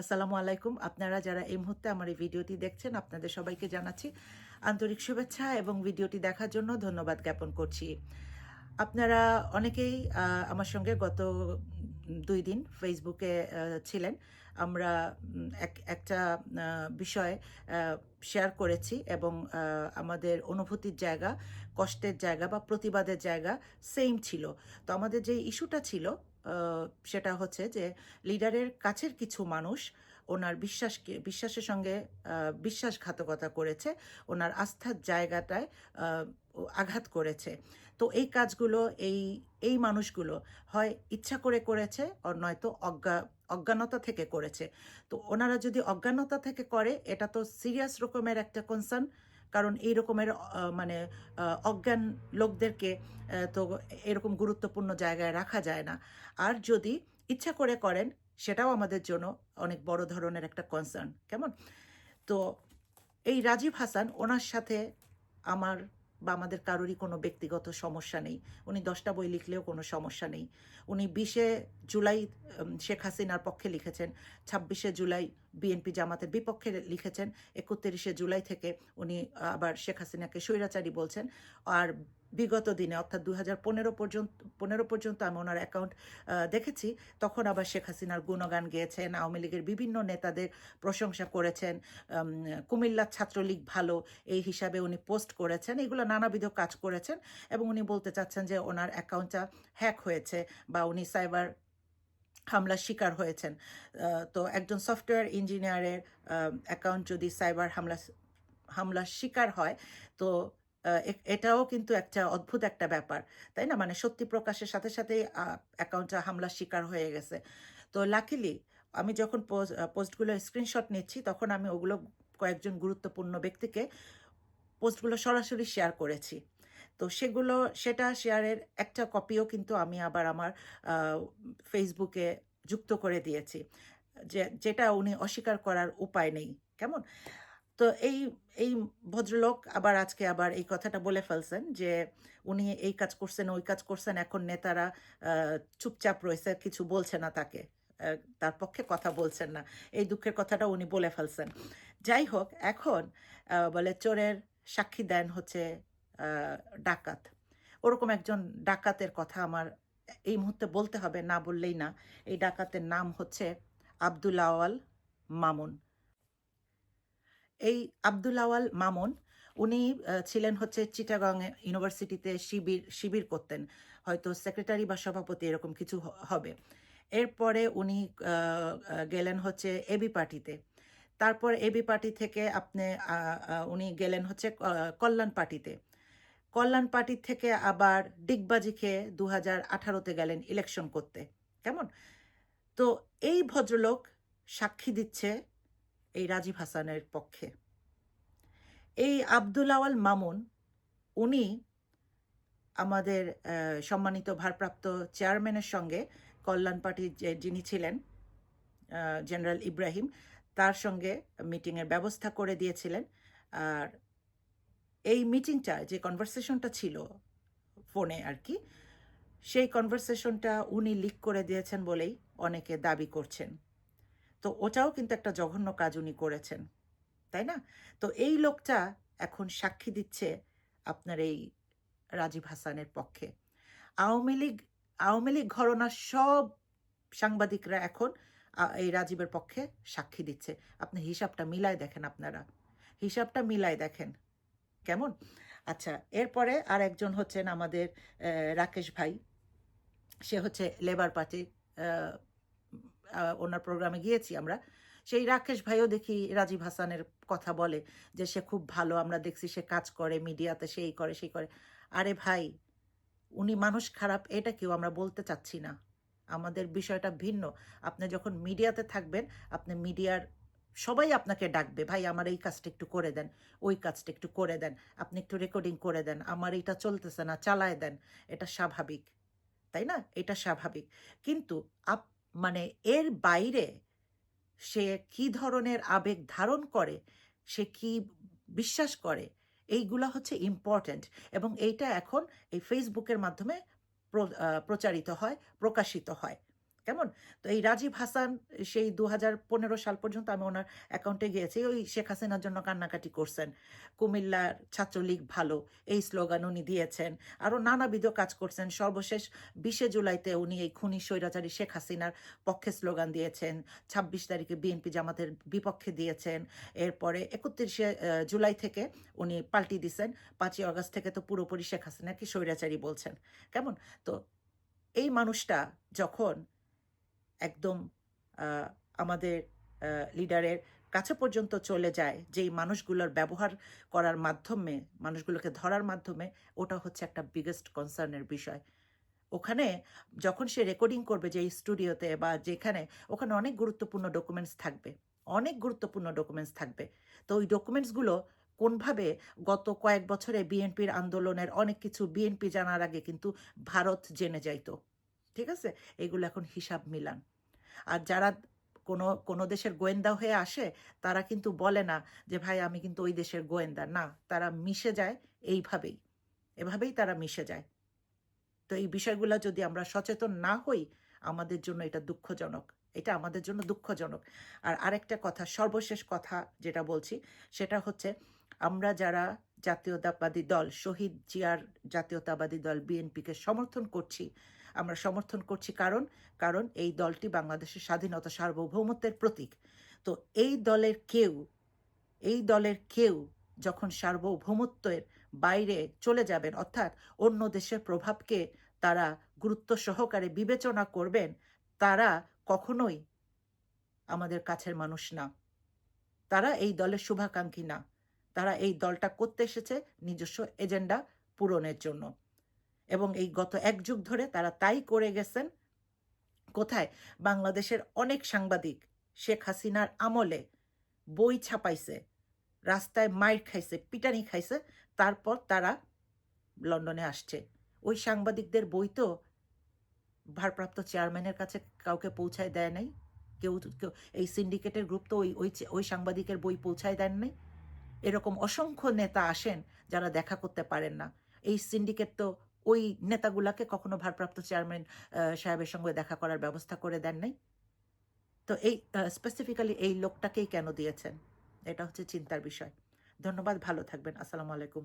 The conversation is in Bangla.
আসসালামু আলাইকুম। আপনারা যারা এই মুহূর্তে আমার এই ভিডিওটি দেখছেন, আপনাদের সবাইকে জানাচ্ছি আন্তরিক শুভেচ্ছা এবং ভিডিওটি দেখার জন্য ধন্যবাদ জ্ঞাপন করছি। আপনারা অনেকেই আমার সঙ্গে গত দুই দিন ফেসবুকে ছিলেন। আমরা এক, একটা বিষয় শেয়ার করেছি এবং আমাদের অনুভূতির জায়গা, কষ্টের জায়গা বা প্রতিবাদের জায়গা সেম ছিল। তো আমাদের যে ইস্যুটা ছিল সেটা হচ্ছে যে লিডারের কাছের কিছু মানুষ ওনার বিশ্বাসকে, বিশ্বাসের সঙ্গে বিশ্বাসঘাতকতা করেছে, ওনার আস্থার জায়গাটায় আঘাত করেছে। তো এই কাজগুলো, এই এই মানুষগুলো হয় ইচ্ছা করে করেছে আর নয়তো অজ্ঞা, অজ্ঞানতা থেকে করেছে। তো ওনারা যদি অজ্ঞানতা থেকে করে, এটা তো সিরিয়াস রকমের একটা কনসার্ন কারণ এই রকমের মানে অজ্ঞান লোকদেরকে তো এরকম গুরুত্বপূর্ণ জায়গায় রাখা যায় না। আর যদি ইচ্ছা করে করেন, সেটাও আমাদের জন্য অনেক বড় ধরনের একটা কনসার্ন কেমন? তো এই রাজীব হাসান, ওনার সাথে আমার বা আমাদের কারোরই কোনো ব্যক্তিগত সমস্যা নেই। উনি দশটা বই লিখলেও কোনো সমস্যা নেই। উনি বিশে জুলাই শেখ হাসিনার পক্ষে লিখেছেন, ছাব্বিশে জুলাই বিএনপি জামাতের বিপক্ষে লিখেছেন, একত্রিশে জুলাই থেকে উনি আবার শেখ হাসিনাকে স্বৈরাচারী বলছেন। আর বিগত দিনে, অর্থাৎ দু হাজার পনেরো পর্যন্ত পনেরো পর্যন্ত আমি ওনার অ্যাকাউন্ট দেখেছি। তখন আবার শেখ হাসিনার গুণগান গেয়েছেন, আওয়ামী লীগের বিভিন্ন নেতাদের প্রশংসা করেছেন কুমিল্লার ছাত্রলীগ ভালো, এই হিসাবে উনি পোস্ট করেছেন, এগুলো নানাবিধ কাজ করেছেন এবং উনি বলতে চাচ্ছেন যে ওনার অ্যাকাউন্টটা হ্যাক হয়েছে বা উনি সাইবার হামলার শিকার হয়েছেন। তো একজন সফটওয়্যার ইঞ্জিনিয়ারের অ্যাকাউন্ট যদি সাইবার হামলা, হামলার শিকার হয়, তো এটাও কিন্তু একটা অদ্ভুত একটা ব্যাপার, তাই না? মানে সত্যি প্রকাশের সাথে সাথেই অ্যাকাউন্টটা হামলার শিকার হয়ে গেছে। তো লাকিলি আমি যখন পোস্টগুলো স্ক্রিনশট নিচ্ছি, তখন আমি ওগুলো কয়েকজন গুরুত্বপূর্ণ ব্যক্তিকে পোস্টগুলো সরাসরি শেয়ার করেছি। তো সেগুলো, সেটা শেয়ারের একটা কপিও কিন্তু আমি আবার আমার ফেসবুকে যুক্ত করে দিয়েছি, যে, যেটা উনি অস্বীকার করার উপায় নেই, কেমন? তো এই এই ভদ্রলোক আবার আজকে আবার এই কথাটা বলে ফেলছেন যে উনি এই কাজ করছেন, ওই কাজ করছেন, এখন নেতারা চুপচাপ রয়েছে, কিছু বলছে না তাকে। তার পক্ষে কথা বলছেন না। এই দুঃখের কথাটা উনি বলে ফেলছেন। যাই হোক, এখন বলে চোরের সাক্ষী দেন হচ্ছে ডাকাত। ওরকম একজন ডাকাতের কথা আমার এই মুহূর্তে বলতে হবে, না বললেই না। এই ডাকাতের নাম হচ্ছে আব্দুল আওয়াল মামুন। এই আব্দুল আওয়াল মামুন, উনি ছিলেন হচ্ছে চিটাগং ইউনিভার্সিটিতে শিবির শিবির করতেন। হয়তো সেক্রেটারি বা সভাপতি এরকম কিছু হবে। এরপরে উনি গেলেন হচ্ছে এবি পার্টিতে। তারপর এবি পার্টি থেকে আপনি উনি গেলেন হচ্ছে কল্যাণ পার্টিতে। কল্যাণ পার্টি থেকে আবার ডিগবাজি খেয়ে দু হাজার আঠারোতে গেলেন ইলেকশন করতে। কেমন? তো এই ভদ্রলোক সাক্ষী দিচ্ছে এই রাজীব হাসানের পক্ষে। এই আব্দুল আওয়াল মামুন, উনি আমাদের সম্মানিত ভারপ্রাপ্ত চেয়ারম্যানের সঙ্গে কল্যাণ পার্টির যিনি ছিলেন জেনারেল ইব্রাহিম, তার সঙ্গে মিটিংয়ের ব্যবস্থা করে দিয়েছিলেন। আর এই মিটিংটা, যে কনভারসেশনটা ছিল ফোনে আর কি, সেই কনভারসেশনটা উনি লিক করে দিয়েছেন বলেই অনেকে দাবি করছেন। তো ওটাও কিন্তু একটা জঘন্য কাজ উনি করেছেন, তাই না? তো এই লোকটা এখন সাক্ষী দিচ্ছে আপনার এই রাজীব হাসানের পক্ষে। আওয়ামী লীগ আওয়ামী লীগ ঘরনার সব সাংবাদিকরা এখন এই রাজীবের পক্ষে সাক্ষী দিচ্ছে। আপনি হিসাবটা মিলায় দেখেন আপনারা। হিসাবটা মিলায় দেখেন। কেমন? আচ্ছা এরপরে আর একজন হচ্ছেন আমাদের রাকেশ ভাই। সে হচ্ছে লেবার পার্টি ওনার প্রোগ্রামে গিয়েছি আমরা। সেই রাকেশ ভাইও দেখি রাজীব হাসানের কথা বলে যে সে খুব ভালো, আমরা দেখছি সে কাজ করে, মিডিয়াতে সেই করে সেই করে। আরে ভাই, উনি মানুষ খারাপ, এটা কেউ আমরা বলতে চাচ্ছি না। আমাদের বিষয়টা ভিন্ন। আপনি যখন মিডিয়াতে থাকবেন, আপনি মিডিয়ার সবাই আপনাকে ডাকবে, ভাই, আমার এই কাজটা একটু করে দেন, ওই কাজটা একটু করে দেন, আপনি একটু রেকর্ডিং করে দেন, আমার এটা চলতেছে না, চালায় দেন। এটা স্বাভাবিক, তাই না? এটা স্বাভাবিক। কিন্তু আপ মানে এর বাইরে সে কি ধরনের আবেগ ধারণ করে, সে কি বিশ্বাস করে, এইগুলা হচ্ছে ইম্পর্ট্যান্ট এবং এইটা এখন এই ফেসবুকের মাধ্যমে প্র- প্রচারিত হয়, প্রকাশিত হয়। কেমন? তো এই রাজীব হাসান, সেই দু হাজার পনেরো সাল পর্যন্ত আমি ওনার অ্যাকাউন্টে গিয়েছি। ওই শেখ হাসিনার জন্য কান্নাকাটি করছেন। কুমিল্লার ছাত্রলীগ ভালো, এই স্লোগান উনি দিয়েছেন। আরও নানাবিধ কাজ করছেন। সর্বশেষ বিশে জুলাইতে উনি এই খুনি স্বৈরাচারী শেখ হাসিনার পক্ষে স্লোগান দিয়েছেন। ছাব্বিশ তারিখে বিএনপি জামাতের বিপক্ষে দিয়েছেন। এরপরে একত্রিশে জুলাই থেকে উনি পাল্টি দিছেন। পাঁচই আগস্ট থেকে তো পুরোপুরি শেখ হাসিনাকে স্বৈরাচারী বলছেন। কেমন? তো এই মানুষটা যখন একদম আমাদের লিডারের কাছে পর্যন্ত চলে যায় যেই মানুষগুলোর ব্যবহার করার মাধ্যমে, মানুষগুলোকে ধরার মাধ্যমে, ওটা হচ্ছে একটা বিগেস্ট কনসার্নের বিষয়। ওখানে যখন সে রেকর্ডিং করবে যে স্টুডিওতে বা যেখানে, ওখানে অনেক গুরুত্বপূর্ণ ডকুমেন্টস থাকবে, অনেক গুরুত্বপূর্ণ ডকুমেন্টস থাকবে। তো ওই ডকুমেন্টসগুলো কোনভাবে গত কয়েক বছরে বিএনপির আন্দোলনের অনেক কিছু বিএনপি জানার আগে কিন্তু ভারত জেনে যাইতো। ঠিক আছে? এগুলো এখন হিসাব মিলান। আর যারা কোনো কোনো দেশের গোয়েন্দা হয়ে আসে, তারা কিন্তু বলে না যে, ভাই, আমি কিন্তু ওই দেশের গোয়েন্দা। না, তারা মিশে যায় এইভাবেই। এভাবেই তারা মিশে যায়। তো এই বিষয়গুলো যদি আমরা সচেতন না হই, আমাদের জন্য এটা দুঃখজনক। এটা আমাদের জন্য দুঃখজনক। আর আরেকটা কথা, সর্বশেষ কথা যেটা বলছি, সেটা হচ্ছে, আমরা যারা জাতীয়তাবাদী দল, শহীদ জিয়ার জাতীয়তাবাদী দল, বিএনপিকে সমর্থন করছি আমরা সমর্থন করছি কারণ কারণ এই দলটি বাংলাদেশের স্বাধীনতা সার্বভৌমত্বের প্রতীক। তো এই দলের কেউ, এই দলের কেউ যখন সার্বভৌমত্বের বাইরে চলে যাবেন, অর্থাৎ অন্য দেশের প্রভাবকে তারা গুরুত্ব সহকারে বিবেচনা করবেন, তারা কখনোই আমাদের কাছের মানুষ না। তারা এই দলের শুভাকাঙ্ক্ষী না। তারা এই দলটা করতে এসেছে নিজস্ব এজেন্ডা পূরণের জন্য। এবং এই গত এক যুগ ধরে তারা তাই করে গেছেন। কোথায়? বাংলাদেশের অনেক সাংবাদিক শেখ হাসিনার আমলে বই ছাপাইছে, রাস্তায় মাইর খাইছে, পিটানি খাইছে, তারপর তারা লন্ডনে আসছে। ওই সাংবাদিকদের বই তো ভারপ্রাপ্ত চেয়ারম্যানের কাছে কাউকে পৌঁছায় দেয় নাই। কেউ কেউ, এই সিন্ডিকেটের গ্রুপ তো ওই ওই ওই সাংবাদিকের বই পৌঁছায় দেন নাই। এরকম অসংখ্য নেতা আসেন যারা দেখা করতে পারেন না। এই সিন্ডিকেট তো ওই নেতাগুলাকে কখনো ভারপ্রাপ্ত চেয়ারম্যান সাহেবের সঙ্গে দেখা করার ব্যবস্থা করে দেন নাই? তো এই স্পেসিফিক্যালি এই লোকটাকেই কেন দিয়েছেন? এটা হচ্ছে চিন্তার বিষয়। ধন্যবাদ, ভালো থাকবেন। আসসালামু আলাইকুম।